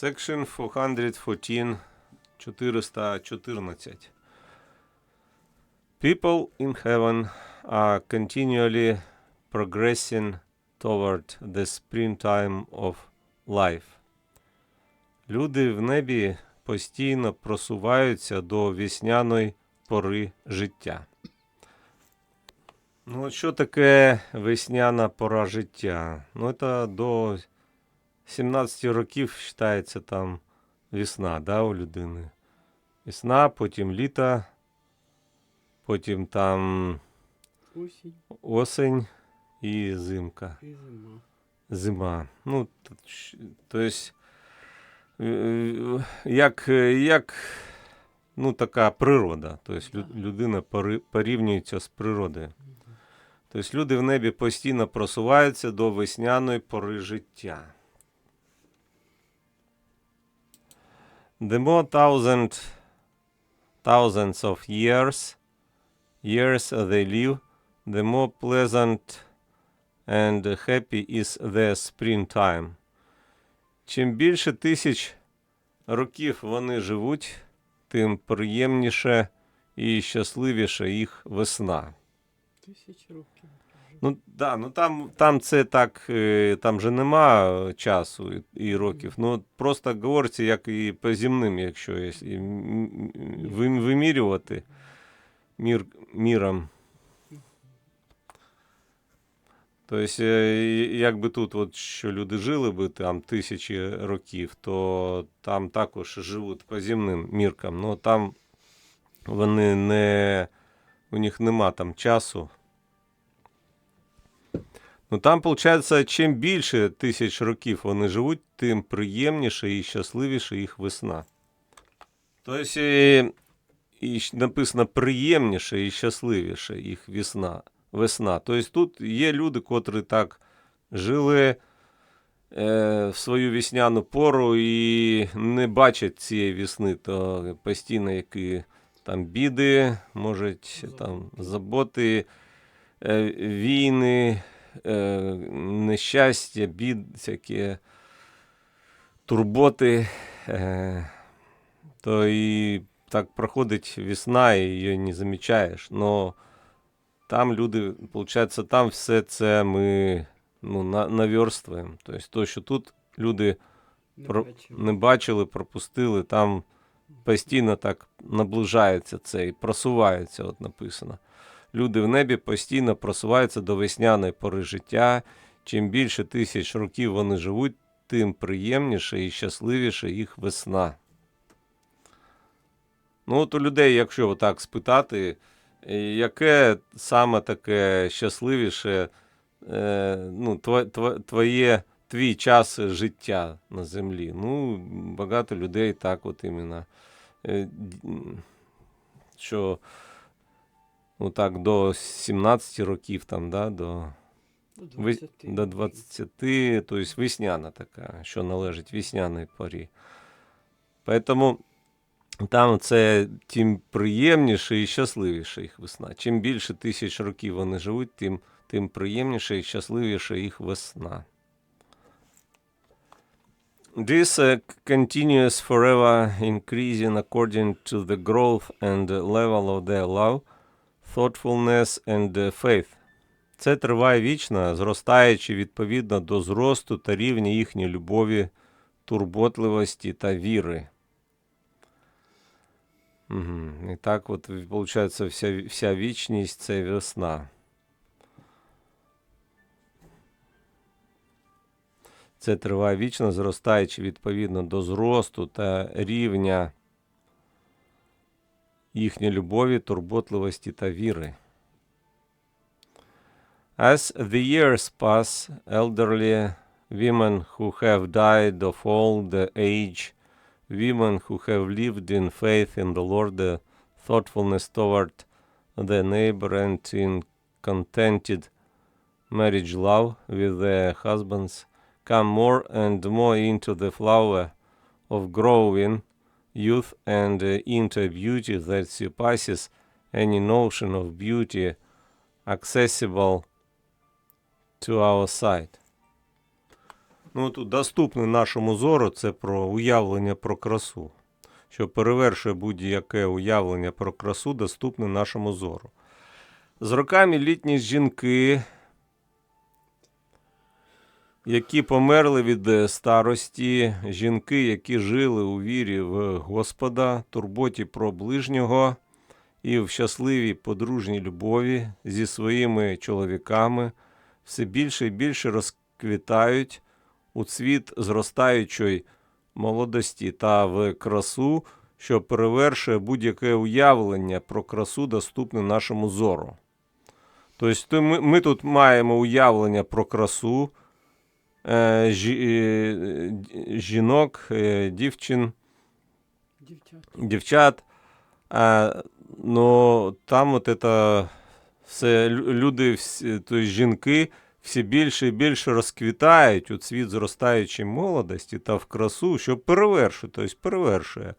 Section 414, 414. People in heaven are continually progressing toward the springtime of life. Люди в небі постійно просуваються до весняної пори життя. Ну, що таке весняна пора життя? Ну, це до 17 років вважається там весна, да, у людини. Весна, потім літо, потім там Осінь осень і зимка. і зима. Зима. Ну, т- щ- то есть, е, як, як ну, така природа. Тобто лю- людина пори- порівнюється з природою. Тобто люди в небі постійно просуваються до весняної пори життя. The more thousand, thousands of years, years they live, the more pleasant and happy is the springtime. Чим більше тисяч років вони живуть, тим приємніше і щасливіше їх весна. Тисяч років. Ну да, ну там, там це так, е, там же нема часу і, і років. Ну просто говориться, як і по земним, якщо є, і вимірювати мір, міром. Тобто, е, якби тут, от, що люди жили би там тисячі років, то там також живуть по земним міркам. Ну там вони не. У них нема там часу. Ну там, виходить, чим більше тисяч років вони живуть, тим приємніше і щасливіше їх весна. Тобто, і, написано приємніше і щасливіше їх весна. весна. Тобто тут є люди, котрі так жили е, в свою весняну пору і не бачать цієї весни, то постійно які там біди, можуть там заботи, е, війни, нещастя, бід, всякі турботи, е, то і так проходить весна, і її не замічаєш. Но там люди, виходить, там все це ми ну, наверстуємо. Тобто, то, що тут люди Не про, бачив. не бачили, пропустили, там постійно так наближається це і просувається, от написано. Люди в небі постійно просуваються до весняної пори життя. Чим більше тисяч років вони живуть, тим приємніше і щасливіше їх весна. Ну, от у людей, якщо отак спитати, е, яке саме таке щасливіше е, ну, тво- тво- твоє, твій час життя на землі? Ну, багато людей так от іменно. Е, що ну, так, до 17 років, там, да, до, До 20. до 20, тобто весняна така, що належить весняній порі. Поэтому там це тим приємніше і щасливіше їх весна. Чим більше тисяч років вони живуть, тим, тим приємніше і щасливіше їх весна. This uh, continues forever increasing according to the growth and level of their love, thoughtfulness and uh, faith. Це триває вічно, зростаючи відповідно до зросту та рівня їхньої любові, турботливості та віри. Угу. І так от виходить вся, вся вічність це весна. Це триває вічно, зростаючи відповідно до зросту та рівня їхньої любові, турботливості та віри. As the years pass, elderly women who have died of old age, women who have lived in faith in the Lord, the thoughtfulness toward their neighbor, and in contented marriage love with their husbands, come more and more into the flower of growing youth and uh, into beauty that surpasses any notion of beauty accessible to our sight. Ну, тут доступний нашому зору це про уявлення про красу. Що перевершує будь-яке уявлення про красу, доступне нашому зору. З роками літні жінки, які померли від е, старості, жінки, які жили у вірі в Господа, турботі про ближнього і в щасливій подружній любові зі своїми чоловіками, все більше і більше розквітають у цвіт зростаючої молодості та в красу, що перевершує будь-яке уявлення про красу, доступне нашому зору. Тобто ми, тут маємо уявлення про красу жінок, е, дівчин, Дівчата. дівчат. Ну, там от это все люди, всі, тобто жінки, все більше і більше розквітають у цвіт зростаючої молодості та в красу, що перевершує, тобто перевершує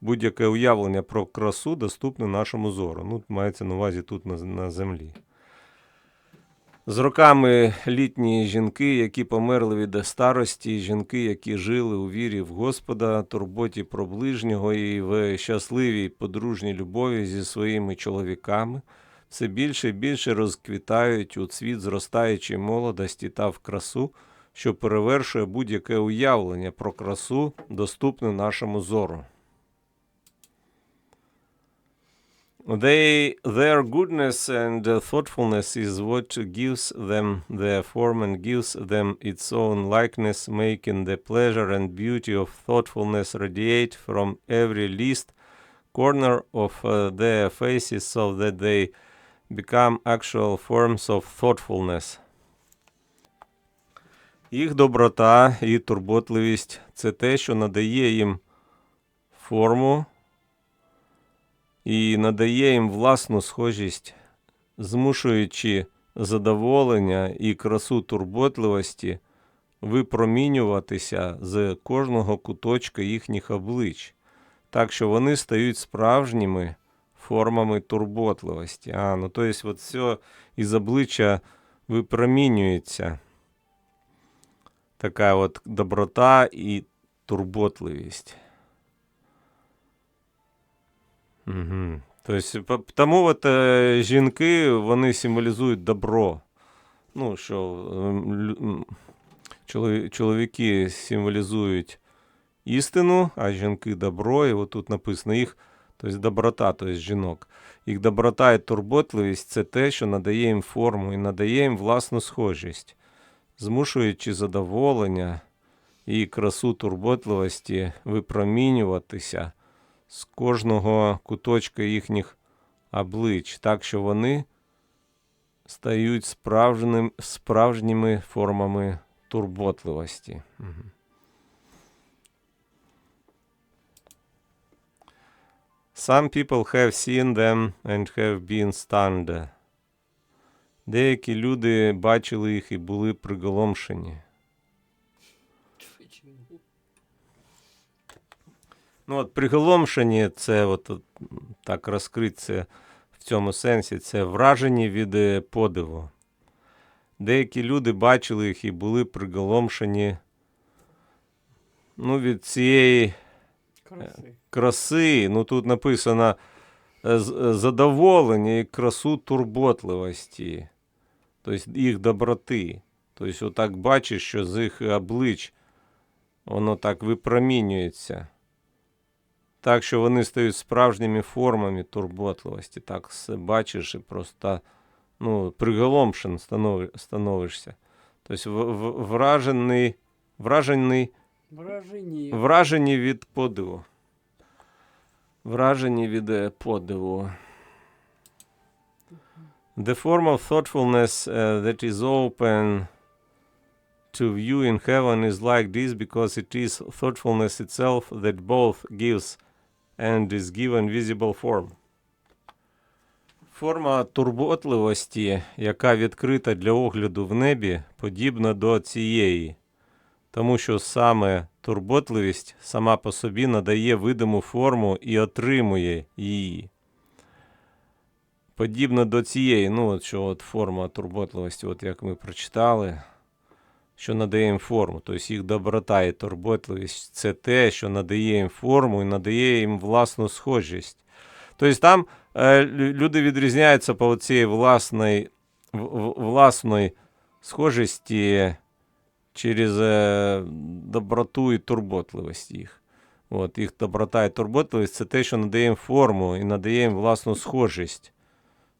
будь-яке уявлення про красу, доступне нашому зору. Ну, мається на увазі тут на, на землі. З роками літні жінки, які померли від старості, жінки, які жили у вірі в Господа, турботі про ближнього і в щасливій подружній любові зі своїми чоловіками, все більше і більше розквітають у цвіт зростаючої молодості та в красу, що перевершує будь-яке уявлення про красу, доступне нашому зору. They, their goodness and uh, thoughtfulness is what gives them their form and gives them its own likeness, making the pleasure and beauty of thoughtfulness radiate from every least corner of uh, their faces so that they become actual forms of thoughtfulness. Їх доброта і турботливість це те, що надає їм форму І надає їм власну схожість, змушуючи задоволення і красу турботливості випромінюватися з кожного куточка їхніх облич, так що вони стають справжніми формами турботливості. А, ну то есть от все із обличчя випромінюється. Така от доброта і турботливість. Угу. Тобто, тому от, е, жінки вони символізують добро. Ну, що чолові- чоловіки символізують істину, а жінки добро. І от тут написано їх, тобто доброта, тобто жінок. Їх доброта і турботливість це те, що надає їм форму і надає їм власну схожість, змушуючи задоволення і красу турботливості випромінюватися з кожного куточка їхніх облич, так що вони стають справжнім, справжніми формами турботливості. Мгм. Some people have seen them and have been stunned. Деякі люди бачили їх і були приголомшені. Ну, от приголомшені це от, от, так розкрити це в цьому сенсі, це вражені від е, подиву. Деякі люди бачили їх і були приголомшені ну, від цієї Краси. краси. Ну, тут написано е, е, задоволення і красу турботливості, тобто їх доброти. Тобто, отак бачиш, що з їх облич воно так випромінюється. Так, що вони стають справжніми формами турботливості. Так бачиш і просто ну, приголомшен станови- становишся. Тобто вражений, вражений Вражені. Вражені від подиву. Вражені від е, подиву. The form of thoughtfulness uh, that is open to view in heaven is like this because it is thoughtfulness itself that both gives and is given visible form. Форма турботливості, яка відкрита для огляду в небі, подібна до цієї тому що саме турботливість сама по собі надає видиму форму і отримує її. Подібно до цієї, ну, от що от форма турботливості, от як ми прочитали, що надає їм форму. Тобто їх доброта і турботливість це те, що надає їм форму і надає їм власну схожість. Тобто там е, люди відрізняються по цієї власної, власної схожості через е, доброту і турботливість їх. От, їх доброта і турботливість це те, що надає їм форму і надає їм власну схожість,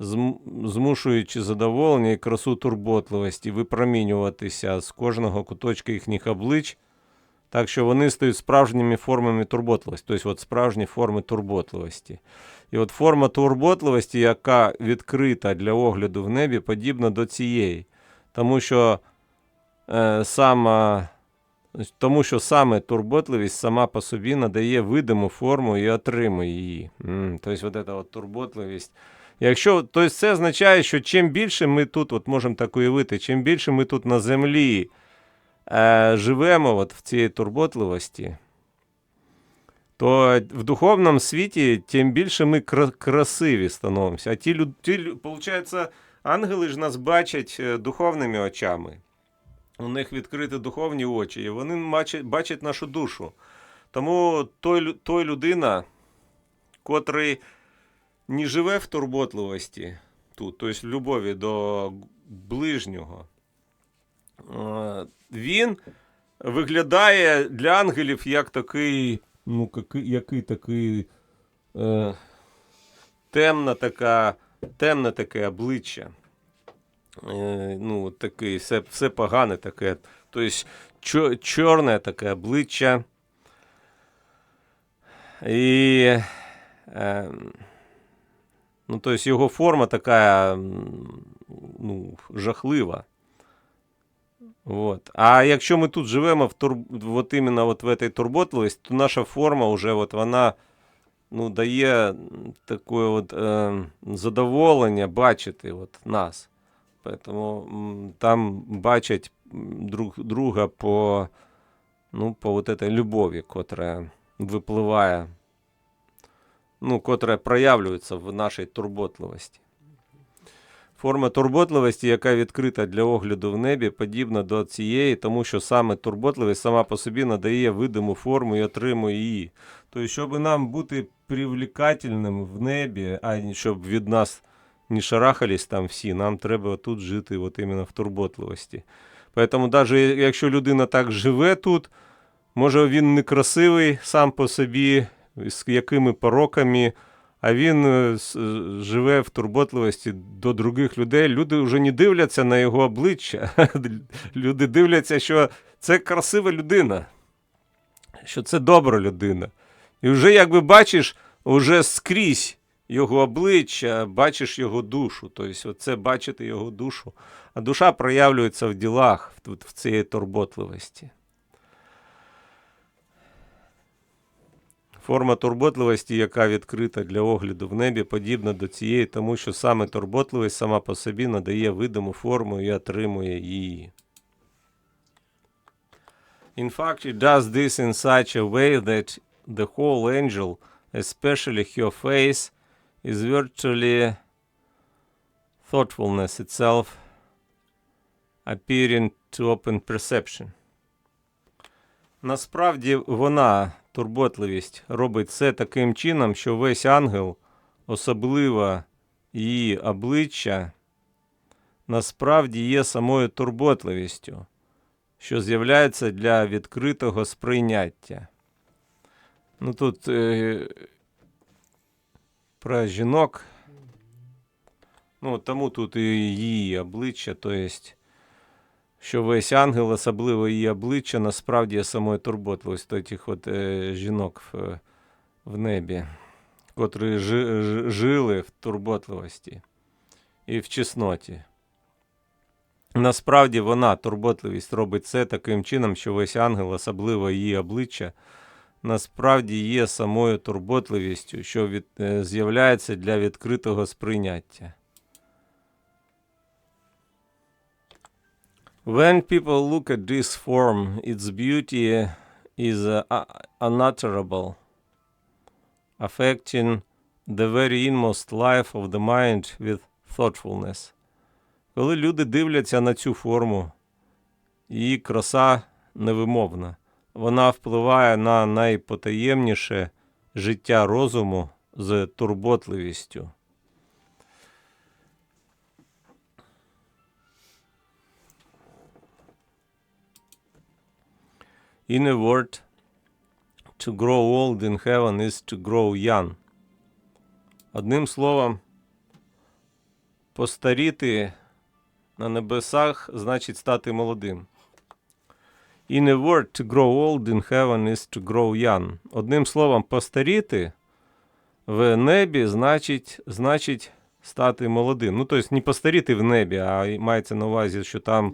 змушуючи задоволення і красу турботливості випромінюватися з кожного куточка їхніх облич, так що вони стають справжніми формами турботливості, тобто от справжні форми турботливості. І от форма турботливості, яка відкрита для огляду в небі, подібна до цієї. Тому що, е, сама, тому що саме турботливість сама по собі надає видиму форму і отримує її. Тобто, от ця от турботливість. Якщо, тобто це означає, що чим більше ми тут, от можемо так уявити, чим більше ми тут на землі е, живемо от в цій турботливості, то в духовному світі тим більше ми кра- красиві становимося. А ті люди, получається, ангели ж нас бачать е, духовними очами. У них відкриті духовні очі, і вони бачать, бачать нашу душу. Тому той, той людина, котрий не живе в турботливості тут, тобто в любові до ближнього, е, він виглядає для ангелів як такий, ну, який, який такий е, темна така, темне таке обличчя. Е, ну, такий, все, все погане таке. Тобто чорне таке обличчя. І е, ну, тобто його форма така м, ну, жахлива. Вот. А якщо ми тут живемо в тур... от іменно от в этой турботливості, то наша форма вже от вона ну, дає таке от, е, задоволення бачити от нас. Поэтому м, там бачать м, друг друга по, ну, по вот этой любові, котра випливає, ну, котра проявлюється в нашій турботливості. Форма турботливості, яка відкрита для огляду в небі, подібна до цієї, тому що саме турботливість сама по собі надає видиму форму і отримує її. Тобто, щоб нам бути привлекательним в небі, а щоб від нас не шарахались там всі, нам треба тут жити от іменно в турботливості. Поэтому навіть якщо людина так живе тут, може він не красивий сам по собі, з якими пороками, а він е, е, живе в турботливості до других людей. Люди вже не дивляться на його обличчя. Люди дивляться, що це красива людина, що це добра людина. І вже якби бачиш, уже скрізь його обличчя, бачиш його душу. Тобто, оце бачити його душу. А душа проявлюється в ділах, в цієї турботливості. Форма турботливості, яка відкрита для огляду в небі, подібна до цієї, тому що саме турботливість сама по собі надає видиму форму і отримує її. In fact, it does this in such a way that the whole angel, especially her face, is virtually thoughtfulness itself, appearing to open perception. Насправді вона, турботливість, робить це таким чином, що весь ангел, особливо її обличчя, насправді є самою турботливістю, що з'являється для відкритого сприйняття. Ну тут е, про жінок. Ну, тому тут і її обличчя, то есть, що весь ангел, особливо її обличчя, насправді є самою турботливістю тих от е, жінок в, в небі, котрі жи, ж- жили в турботливості і в чесноті. Насправді вона, турботливість, робить це таким чином, що весь ангел, особливо її обличчя, насправді є самою турботливістю, що від, е, з'являється для відкритого сприйняття. When people look at this form, its beauty is uh, uh, unutterable, affecting the very inmost life of the mind with thoughtfulness. Коли люди дивляться на цю форму, Її краса невимовна. Вона впливає на найпотаємніше життя розуму з турботливістю. In a word, to grow old in heaven is to grow young. Одним словом, постаріти на небесах значить стати молодим. In a word, to grow old in heaven is to grow young. Одним словом, постаріти в небі значить, значить стати молодим. Ну, тобто не постаріти в небі, а мається на увазі, що там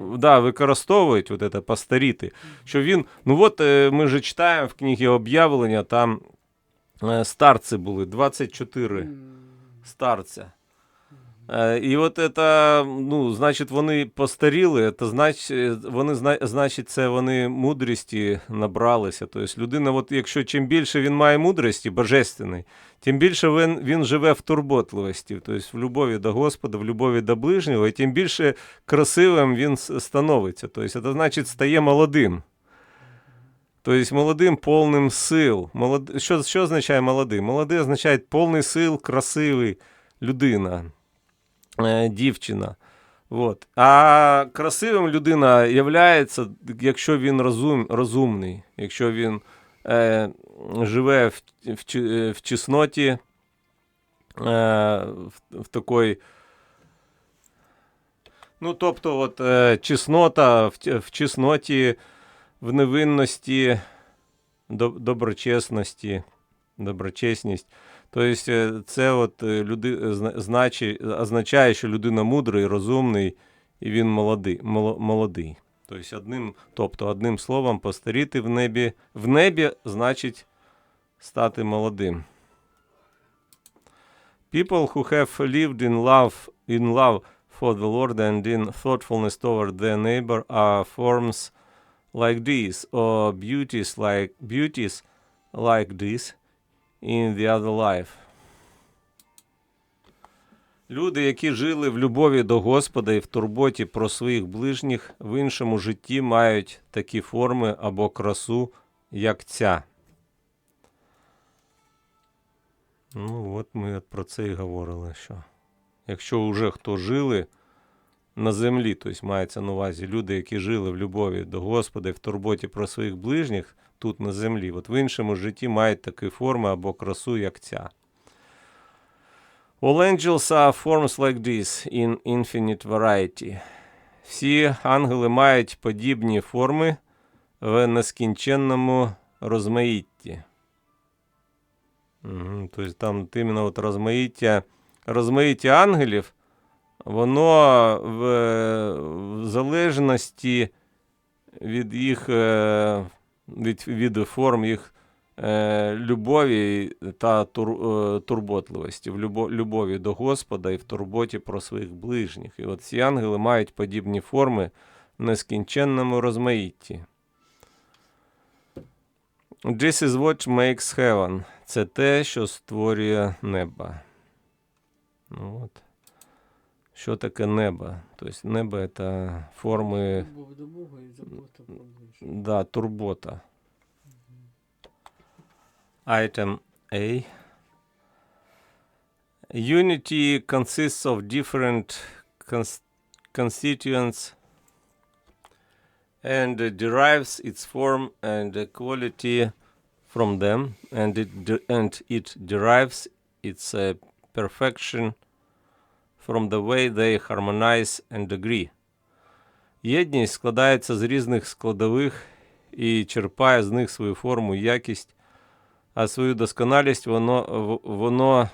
в- да, використовують от це постаріти. Що він, ну от е, ми ж читаємо в книгі об'явлення, там е, старці були, 24 М, старця. Е, І от це, ну, значить, вони постаріли, це значить, вони, зна- значить, це вони мудрості набралися. Тобто людина, от якщо чим більше він має мудрості, божественної, тим більше він, він живе в турботливості, тобто в любові до Господа, в любові до ближнього, і тим більше красивим він становиться. Тобто це значить стає молодим. Тобто молодим повним сил. Молод... Що, що означає молодий? Молодий означає повний сил, красивий людина, е, дівчина. От. А красивим людина являється, якщо він розум, розумний, якщо він е, живе в, в, в чесноті, е, в, в такій. Ну, тобто, от, е, чеснота в, в чесноті, в невинності, доб- доброчесності, доброчесність. Тобто, це от е, люди, е, означає, що людина мудрий, розумний і він молодий. моло- молодий. Тобто, одним, тобто, одним словом, постаріти в небі, в небі значить стати молодим. People who have lived in love, in love for the Lord and in thoughtfulness toward their neighbor are forms like these, or beauties like beauties like this in the other life. Люди, які жили в любові до Господа і в турботі про своїх ближніх, в іншому житті мають такі форми або красу, як ця. Ну, от ми про це і говорили, що якщо вже хто жили на землі, тобто мається на увазі люди, які жили в любові до Господа і в турботі про своїх ближніх тут на землі, от в іншому житті мають такі форми або красу, як ця. All angels are forms like this in infinite variety. Всі ангели мають подібні форми в нескінченному розмаїтті. Угу, тобто там от розмаїття, розмаїття ангелів, воно в, в залежності від їх е, від, від форм їх е, любові та тур, е, турботливості, в любо, любові до Господа і в турботі про своїх ближніх. І от ці ангели мають подібні форми в нескінченному розмаїтті. This is what makes heaven. Це те, що створює небо. Ну, от. Що таке небо? Тобто небо це форми Любов до Бога і забота про ближнього. Да, турбота. Item A. Unity consists of different cons- constituents and uh, derives its form and uh, quality from them, and it de- and it derives its uh, perfection from the way they harmonize and agree. Єдність складається з різних складових і черпає з них свою форму, якість, а свою досконалість воно, воно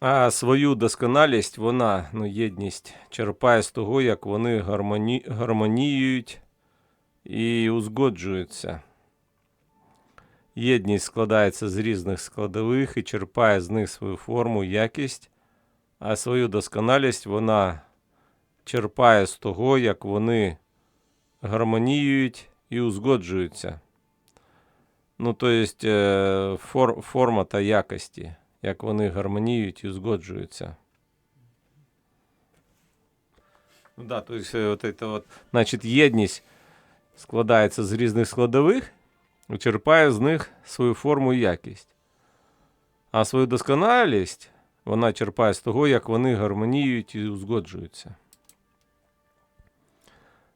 а свою досконалість вона, ну, єдність, черпає з того, як вони гармоні, гармоніюють і узгоджуються. Єдність складається з різних складових і черпає з них свою форму, якість, а свою досконалість вона черпає з того, як вони гармоніюють і узгоджуються. Ну, тобто, фор, форма та якості, як вони гармоніюють і узгоджуються. Ну да, то есть, э, вот вот, значить, єдність складається з різних складових черпає з них свою форму і якість. А свою досконалість вона черпає з того, як вони гармоніюють і узгоджуються.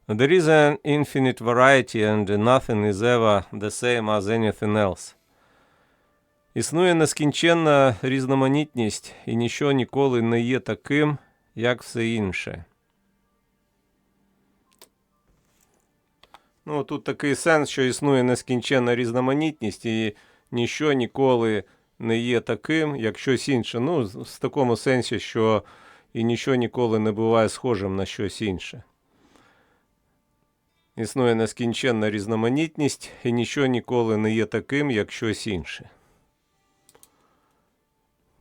There is an infinite variety and nothing is ever the same as anything else. Існує нескінченна різноманітність, і ніщо ніколи не є таким, як все інше. Ну, тут такий сенс, що існує нескінченна різноманітність, і ніщо ніколи не є таким, як щось інше. Ну, в такому сенсі, що і ніщо ніколи не буває схожим на щось інше. Існує нескінченна різноманітність, і ніщо ніколи не є таким, як щось інше.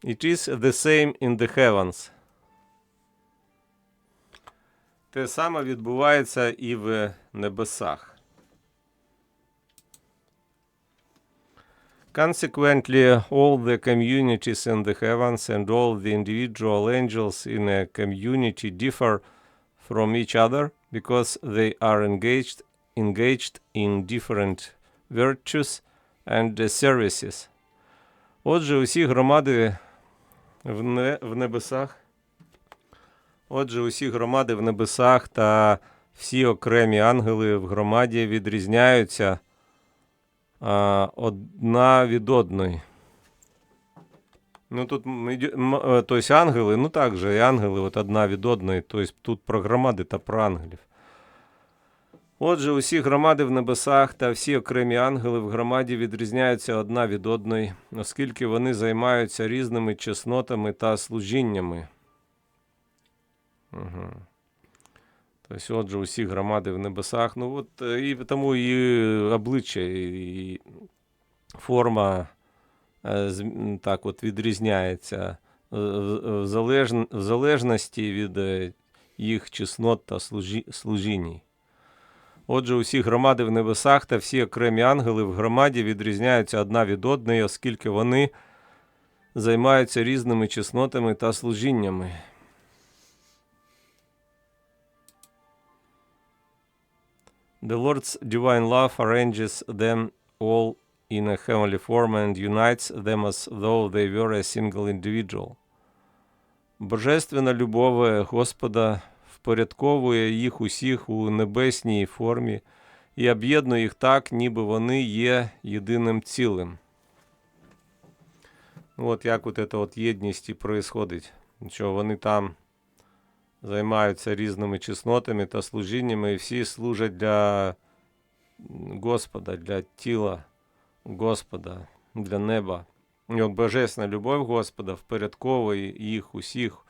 It is the same in the heavens. Те саме відбувається і в небесах. Consequently, all the communities in the heavens and all the individual angels in a community differ from each other because they are engaged engaged in different virtues and uh, services. Отже, усі громади в, не, в небесах. Отже, усі громади в небесах та всі окремі ангели в громаді відрізняються одна від одної. Ну тут тобто ангели, ну так же, і ангели от одна від одної, тобто тут про громади та про ангелів. Отже, усі громади в небесах та всі окремі ангели в громаді відрізняються одна від одної, оскільки вони займаються різними чеснотами та служіннями. Угу. Тобто, отже, усі громади в небесах. Ну, от, е, і тому і обличчя, і форма е, так от відрізняється е, в, залежності від їх чеснот та служі, служінь. Отже, усі громади в небесах та всі окремі ангели в громаді відрізняються одна від одної, оскільки вони займаються різними чеснотами та служіннями. The Lord's divine love arranges them all in a heavenly form and unites them as though they were a single individual. Божественна любов Господа впорядковує їх усіх у небесній формі і об'єднує їх так, ніби вони є єдиним цілим. Ну, От як от ця от єдність і происходить, що вони там займаються різними чеснотами та служіннями, і всі служать для Господа, для тіла Господа, для неба. І от божественна любов Господа впорядковує їх усіх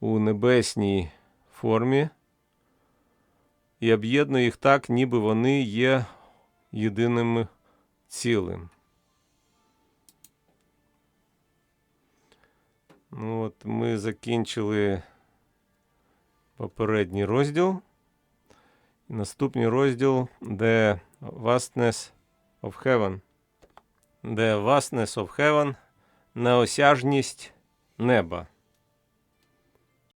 у небесній формі і об'єднує їх так, ніби вони є єдиним цілим. Ну от ми закінчили попередній розділ. Наступний розділ The Vastness of Heaven. The Vastness of Heaven неосяжність неба.